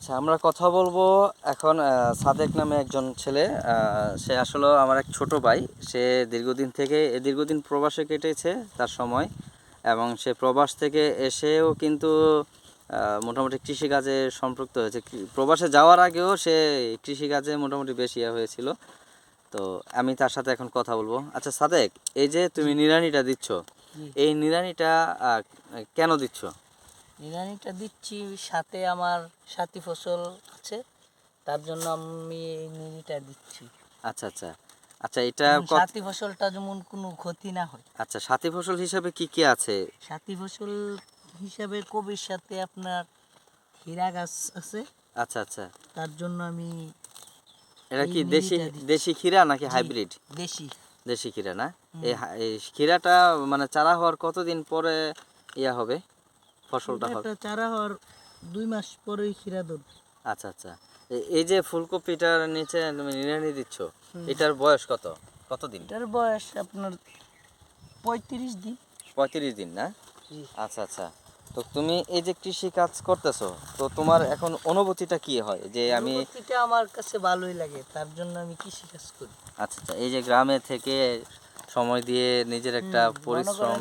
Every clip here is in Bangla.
আচ্ছা আমরা কথা বলব এখন সাদেক নামে একজন ছেলে সে আসলে আমার এক ছোট ভাই। সে দীর্ঘদিন থেকে এ দীর্ঘদিন প্রবাসে কেটেছে তার সময় এবং সে প্রবাস থেকে এসেও কিন্তু মোটামুটি কৃষিকাজে সম্পৃক্ত হয়েছে। প্রবাসে যাওয়ার আগেও সে কৃষিকাজে মোটামুটি বেশি ইয়ে হয়েছিল। তো আমি তার সাথে এখন কথা বলব। আচ্ছা সাদেক এই যে তুমি নিরানিটা দিচ্ছ এই নিরানিটা কেন দিচ্ছ? নিড়ানিটা দিচ্ছি সাথে আমার সাথী ফসল আছে তার জন্য আমি এই নিড়িটা দিচ্ছি। আচ্ছা আচ্ছা। আচ্ছা এটা সাথী ফসলটা যেমন কোনো ক্ষতি না হয়। আচ্ছা সাথী ফসল হিসাবে কি কি আছে? সাথী ফসল হিসাবে কবির সাথে আপনার হীরা গাছ আছে। আচ্ছা আচ্ছা। তার জন্য আমি এটা কি দেশি দেশি ক্ষীরা নাকি হাইব্রিড? দেশি। দেশি ক্ষীরা না? এই ক্ষীরাটা মানে চারা হওয়ার কতদিন পরে ইয়া হবে? ফসলটা হবে চারা হওয়ার দুই মাস পরেই খিরা ধরবে। আচ্ছা আচ্ছা। এই যে ফুলকপিটার নিচে তুমি নিড়ানি দিচ্ছ এটার বয়স কত? কতদিন এটার বয়স আপনার পঁয়ত্রিশ দিন। পঁয়ত্রিশ দিন না? আচ্ছা আচ্ছা। তো তুমি এই যে কৃষি কাজ করতেছো তো তোমার এখন অনুভূতিটা কি হয়? যে আমি অনুভূতিটা আমার কাছে ভালোই লাগে তার জন্য আমি কৃষি কাজ করি। আচ্ছা আচ্ছা। এই যে গ্রামে থেকে সময় দিয়ে নিজের একটা পরিশ্রম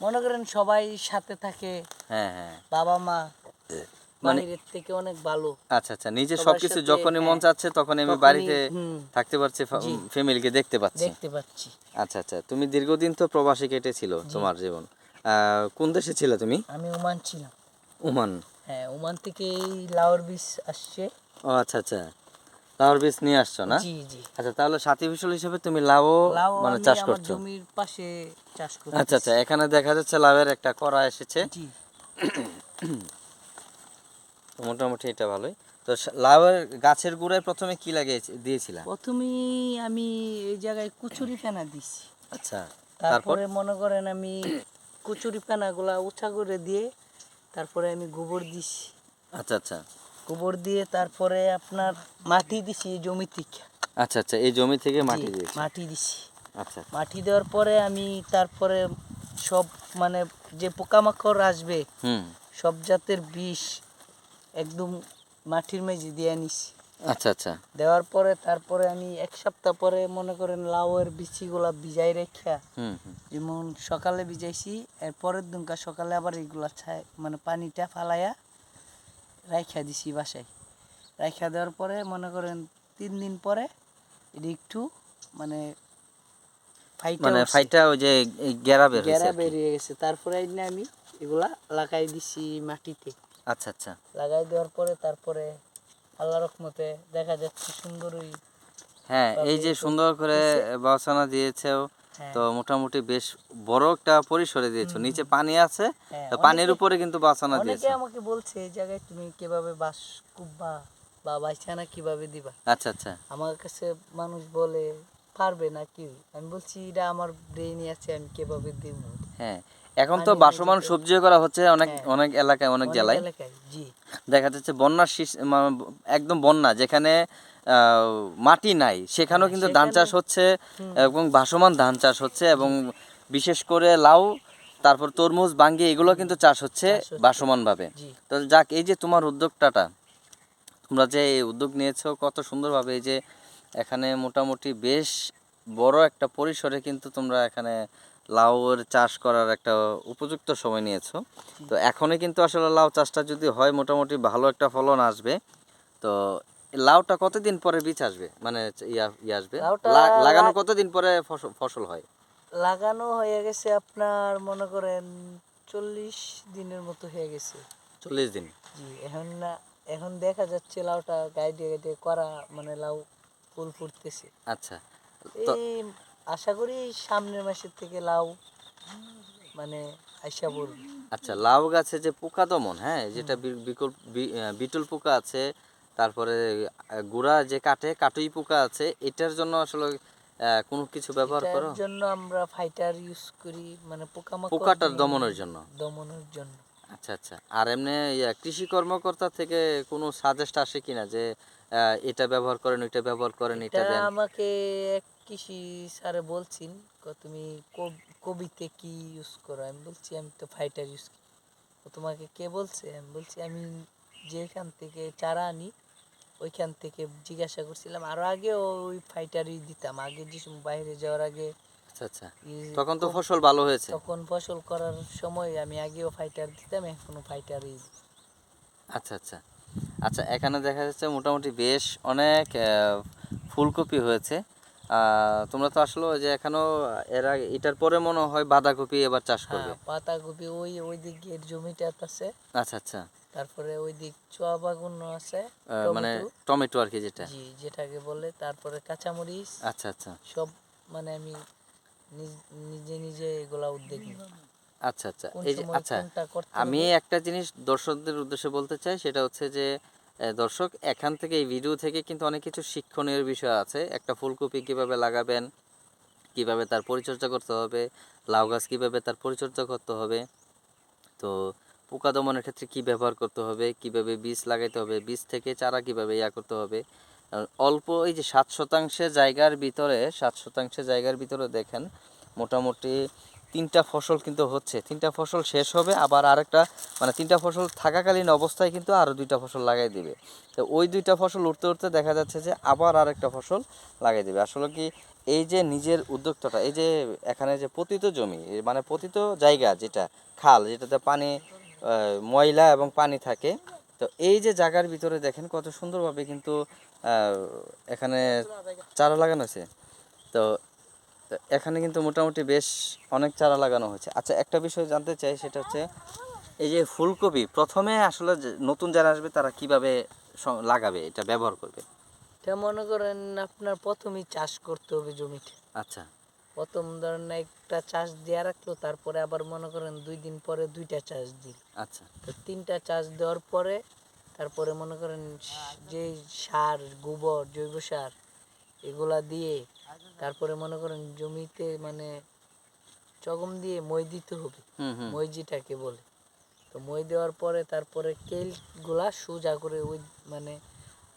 মনে করেন সবাই সাথে থাকে হ্যাঁ হ্যাঁ। বাবা মা মানে- থেকে অনেক ভালো। আচ্ছা আচ্ছা নিজে সবকিছু যখনই মন হ্যাঁ, চাচ্ছে তখন আমি বাড়িতে থাকতে পারছি ফ্যামিলিকে দেখতে পাচ্ছি। দেখতে পাচ্ছি। আচ্ছা আচ্ছা তুমি দীর্ঘদিন তো প্রবাসী কেটেছিল তোমার জীবন। কোন দেশে ছিলে তুমি? আমি ওমান ছিলাম। ওমান। হ্যাঁ ওমান থেকে এই লাউর বীজ আসছে। ও আচ্ছা আচ্ছা। লাউর বীজ নিয়ে আসছো না? জি জি। আচ্ছা তাহলে সাথী ফসল হিসেবে তুমি লাউ মানে চাষ করছ? জমির পাশে চাষ আচ্ছা আচ্ছা এখানে দেখা যাচ্ছে লাউয়ের একটা করা এসেছে। জি। মোটামুটি এটা ভালোই। তো লাউয়ের গাছের গোড়ায় প্রথমে কি লাগিয়ে দিয়েছিলাম প্রথমেই আমি এই জায়গায় কুচুরি ফেনা দিছি আচ্ছা তারপরে? মনে করেন আমি কুচুরি ফেনাগুলা উঁচা করে দিয়ে তারপরে আমি গোবর দিছি আচ্ছা আচ্ছা। গোবর দিয়ে তারপরে আপনার মাটি দিছি জমি থেকে। আচ্ছা আচ্ছা এই জমি থেকে মাটি জি, দিয়েছি মাটি দিছি। আচ্ছা মাটি দেওয়ার পরে আমি তারপরে সব মানে যে পোকামাকড় আসবে হুম। সব জাতের বিষ একদম মাটির মেঝে দিয়ে নিছি আচ্ছা আচ্ছা। দেওয়ার পরে তারপরে আমি এক সপ্তাহ পরে মনে করেন লাউয়ের বিচিগুলা ভিজাই রেখা হুম হুম। যেমন সকালে ভিজাইছি এর পরের দিনকার সকালে আবার এগুলা ছাই মানে পানিটা ফালাইয়া রাইখা দিছি বাসায়। রাইখা দেওয়ার পরে মনে করেন তিন দিন পরে এটা একটু মানে মানে ফাইটা ওই যে গেরা বের গেরা বেরিয়ে গেছে। তারপরে এই আমি এগুলা লাগাই দিছি মাটিতে। আচ্ছা আচ্ছা। লাগাই দেওয়ার পরে তারপরে আল্লাহ রহমতে দেখা যাচ্ছে সুন্দরই হ্যাঁ এই যে সুন্দর করে বাসনা দিয়েছেও। তো মোটামুটি বেশ বড় একটা পরিসরে দিয়েছ। নিচে পানি আছে হ্যাঁ, পানির উপরে কিন্তু বাসনা অনেকে দিয়েছ। আমাকে বলছে এই জায়গায় তুমি কীভাবে বাস কুব্বা বা বাইছানা কীভাবে দিবা? আচ্ছা আচ্ছা। আমার কাছে মানুষ বলে পারবে না কি? আমি বলছি এটা আমার ব্রেইনে আছে আমি কীভাবে দিব? হ্যাঁ এখন তো বাসমান সবজি করা হচ্ছে অনেক হ্যাঁ। অনেক এলাকায় অনেক অনেক জেলায়। জি। দেখা যাচ্ছে বন্যার একদম বন্যা যেখানে মাটি নাই। সেখানেও কিন্তু ধান চাষ হচ্ছে এবং ভাসমান ধান চাষ হচ্ছে এবং বিশেষ করে লাউ তারপর তরমুজ বাঙ্গি এগুলো কিন্তু চাষ হচ্ছে চাষ হচ্ছে। ভাসমান ভাবে তো যাক এই যে তোমার উদ্যোগটাটা তোমরা যে এই উদ্যোগ নিয়েছো কত সুন্দরভাবে এই যে এখানে মোটামুটি বেশ বড় একটা পরিসরে কিন্তু তোমরা এখানে লাউয়ের চাষ করার একটা উপযুক্ত সময় নিয়েছো। তো এখনই কিন্তু আসলে লাউ চাষটা যদি হয় মোটামুটি ভালো একটা ফলন আসবে। তো লাউটা কতদিন পরে বীজ আসবে? মানে ইয়া ইয়ে আসবে? লাগানো কতদিন পরে ফসল ফসল হয়? লাগানো হয়ে গেছে আপনার মনে করেন চল্লিশ দিনের মতো হয়ে গেছে। চল্লিশ দিন? জি এখন না এখন দেখা যাচ্ছে লাউটা গাইডে গাইডে করা মানে লাউ ফুল ফুটতেছে। আচ্ছা এই আশা করি সামনের মাসের থেকে লাউ মানে আইসা পড়বে। আচ্ছা লাউ গাছে যে পোকা দমন হ্যাঁ যেটা বিকল্প বিটল পোকা আছে তারপরে গুড়া যে কাটে কাটুই পোকা আছে এটার জন্য আসলে কোনো কিছু ব্যবহার এটার করো? জন্য আমরা ফাইটার ইউজ করি মানে পোকামাকড় পোকাটার দমনের জন্য? দমনের জন্য। আচ্ছা আচ্ছা। আর এমনি কৃষি কর্মকর্তা থেকে কোনো সাজেস্ট আসে কিনা যে এটা ব্যবহার করেন ওইটা ব্যবহার করেন এটা এটা দেন? আমাকে এক কৃষি স্যারে বলছেন তুমি কবিতে কি ইউজ করো? আমি বলছি আমি তো ফাইটার ইউজ তোমাকে কে বলছে? আমি বলছি আমি যেখান থেকে চারা আনি ওইখান থেকে জিজ্ঞাসা করছিলাম। আরও আগে ওই ফাইটারই দিতাম। আগে যে বাইরে যাওয়ার আগে আচ্ছা আচ্ছা। তখন তো ফসল ভালো হয়েছে। তখন ফসল করার সময় আমি আগেও ফাইটার দিতাম এখনও ফাইটারই। আচ্ছা আচ্ছা। আচ্ছা এখানে দেখা যাচ্ছে মোটামুটি বেশ অনেক ফুলকপি হয়েছে। তোমরা তো আসলে যে এখনও এর আগে এটার পরে মনে হয় বাঁধাকপি এবার চাষ হ্যাঁ করবে। পাতাকপি ওই ওই দিকের জমিটা আছে। আচ্ছা আচ্ছা। তারপরে ওই দিক চোয়া বাগুন আছে মানে টমেটো, আর কি যেটা? জি যেটাকে বলে তারপরে কাঁচামরিচ। আচ্ছা আচ্ছা। সব মানে আমি নিজে নিজে এগুলা উদ্যোগ নিই। আচ্ছা আচ্ছা। এই যে আচ্ছা। আমি একটা জিনিস দর্শকদের উদ্দেশ্যে বলতে চাই সেটা হচ্ছে যে দর্শক এখান থেকে এই ভিডিও থেকে কিন্তু অনেক কিছু শিক্ষণীয় বিষয় আছে। একটা ফুলকপি কীভাবে লাগাবেন কীভাবে তার পরিচর্যা করতে হবে লাউ গাছ কীভাবে তার পরিচর্যা করতে হবে। তো পোকা দমনের ক্ষেত্রে কি ব্যবহার করতে হবে? কীভাবে বীজ লাগাইতে হবে? বীজ থেকে চারা কীভাবে ইয়া করতে হবে? অল্প এই যে সাত শতাংশে জায়গার ভিতরে, সাত শতাংশে জায়গার ভিতরে দেখেন মোটামুটি তিনটা ফসল কিন্তু হচ্ছে। তিনটা ফসল শেষ হবে, আবার আরেকটা মানে তিনটা ফসল থাকাকালীন অবস্থায় কিন্তু আরও দুইটা ফসল লাগাই দিবে। তো ওই দুইটা ফসল উঠতে উঠতে দেখা যাচ্ছে যে আবার আরেকটা ফসল লাগাই দিবে। আসলে কি এই যে নিজের উদ্যোক্তাটা, এই যে এখানে যে পতিত জমি মানে পতিত জায়গা যেটা, খাল, যেটাতে পানি ময়লা এবং পানি থাকে। তো এই যে জায়গার ভিতরে দেখেন কত সুন্দরভাবে কিন্তু এখানে চারা লাগানো আছে তো এখানে কিন্তু মোটামুটি বেশ অনেক চারা লাগানো হয়েছে। আচ্ছা একটা বিষয় জানতে চাই সেটা হচ্ছে এই যে ফুলকপি প্রথমে আসলে নতুন যারা আসবে তারা কীভাবে লাগাবে এটা ব্যবহার করবে? এটা মনে করেন আপনার প্রথমেই চাষ করতে হবে জমিটা আচ্ছা। প্রথম ধরেন একটা চাষ দেওয়া রাখল তারপরে আবার মনে করেন দুই দিন পরে দুইটা চাষ দিল। আচ্ছা। তো তিনটা চাষ দেওয়ার পরে তারপরে মনে করেন যে সার গোবর জৈব সার এগুলা দিয়ে তারপরে মনে করেন জমিতে মানে চগম দিয়ে মই দিতে হবে। মই যেটাকে বলে। তো মই দেওয়ার পরে তারপরে কেলগুলা সোজা করে ওই মানে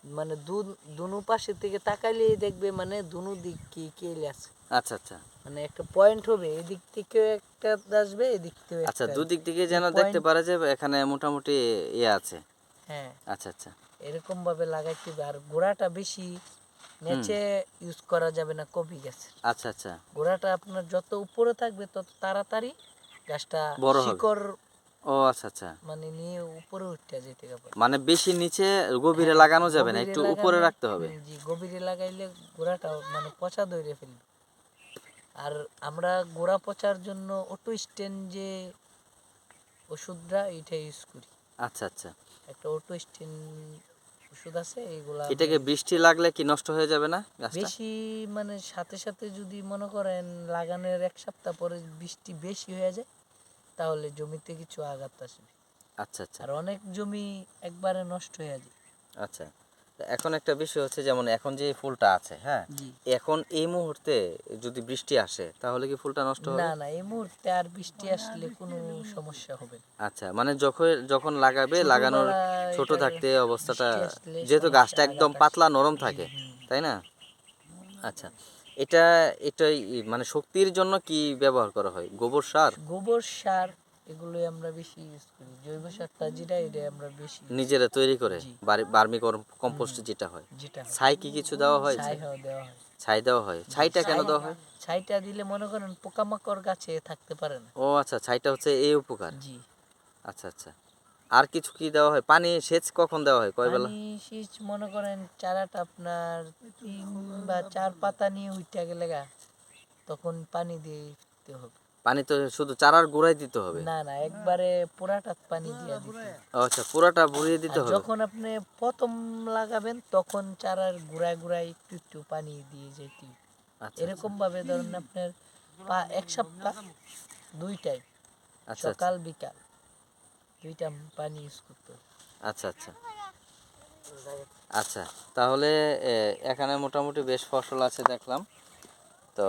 মানে দু- দুনো পাশে থেকে তাকাইলেই দেখবে মানে দুনো দিক কি কেল আছে। আচ্ছা আচ্ছা। মানে একটা পয়েন্ট হবে এদিক থেকেও একটা আসবে এদিক থেকেও আচ্ছা দুদিক থেকে যেন দেখতে পারে যে এখানে মোটামুটি ইয়ে আছে। হ্যাঁ। আচ্ছা আচ্ছা। এরকম ভাবে লাগাইতে হবে আর গোড়াটা বেশি নেচে ইউজ করা যাবে না কপি গাছের। আচ্ছা আচ্ছা। গোড়াটা আপনার যত উপরে থাকবে তত তাড়াতাড়ি গাছটা শিকড় ও আচ্ছা আচ্ছা। মানে নিয়ে উপরে উঠতে যেতে হবে মানে বেশি নিচে গভীরে লাগানো যাবে না একটু উপরে রাখতে হবে। জি গভীরে লাগাইলে গোড়াটা মানে পচা ধরে ফেলবে। আর আমরা গোড়া পচার জন্য অটো স্টেন যে ওষুধটা এটা ইউজ করি। আচ্ছা আচ্ছা। একটা অটো স্টেন ওষুধ আছে এইগুলা এটাকে বৃষ্টি লাগলে কি নষ্ট হয়ে যাবে না বেশি মানে সাথে সাথে যদি মনে করেন লাগানোর এক সপ্তাহ পরে বৃষ্টি বেশি হয়ে যায় তাহলে জমিতে কিছু আঘাত আসবে। আচ্ছা আচ্ছা। আর অনেক জমি একবারে নষ্ট হয়ে যায়। আচ্ছা। এখন একটা বিষয় হচ্ছে যেমন এখন যে ফুলটা আছে হ্যাঁ? এখন এই মুহূর্তে যদি বৃষ্টি আসে তাহলে কি ফুলটা নষ্ট হবে? না না এই মুহূর্তে আর বৃষ্টি আসলে কোনো সমস্যা হবে আচ্ছা মানে যখন যখন লাগাবে লাগানোর ছোট থাকতে অবস্থাটা যেহেতু গাছটা একদম পাতলা নরম থাকে তাই না? আচ্ছা এটা এটাই মানে শক্তির জন্য কি ব্যবহার করা হয়? গোবর সার? গোবর সার এগুলোই আমরা বেশি ইউজ করি। জৈব সারটা যেটা এটা আমরা বেশি নিজেরা তৈরি করে। বার্মি কম্পোস্ট যেটা হয়। যেটা ছাই কি কিছু দেওয়া হয়? ছাই দেওয়া হয়। ছাই দেওয়া হয়। ছাইটা কেন দেওয়া হয়? ছাইটা দিলে মনে করেন পোকামাকড় গাছে থাকতে পারে না। ও আচ্ছা ছাইটা হচ্ছে এই উপকার। জি। আচ্ছা আচ্ছা। আর কিছু কি দেওয়া হয়? পানি সেচ কখন দেওয়া হয়? কয় বেলা? পানি সেচ মনে করেন চারাটা আপনার তিন বা চার পাতা নিয়ে উঠতে গেলে গা তখন পানি দিয়ে দিতে হবে। পানি তো শুধু চারার গোড়ায় দিতে হবে। না না একবারে পুরাটা পানি দিয়ে দিতে আচ্ছা পুরাটা ভরিয়ে দিতে হবে। যখন আপনি প্রথম লাগাবেন তখন চারার গুড়ায় গুড়ায় একটু একটু পানি দিয়ে যেতে। হবে। আচ্ছা। এরকম ভাবে ধরুন আপনার পা- এক সপ্তাহ দুই টাইম আচ্ছা আচ্ছা। সকাল বিকাল দুইটা পানি ইউজ করতে হবে। আচ্ছা আচ্ছা। আচ্ছা তাহলে এখানে মোটামুটি বেশ ফসল আছে দেখলাম। তো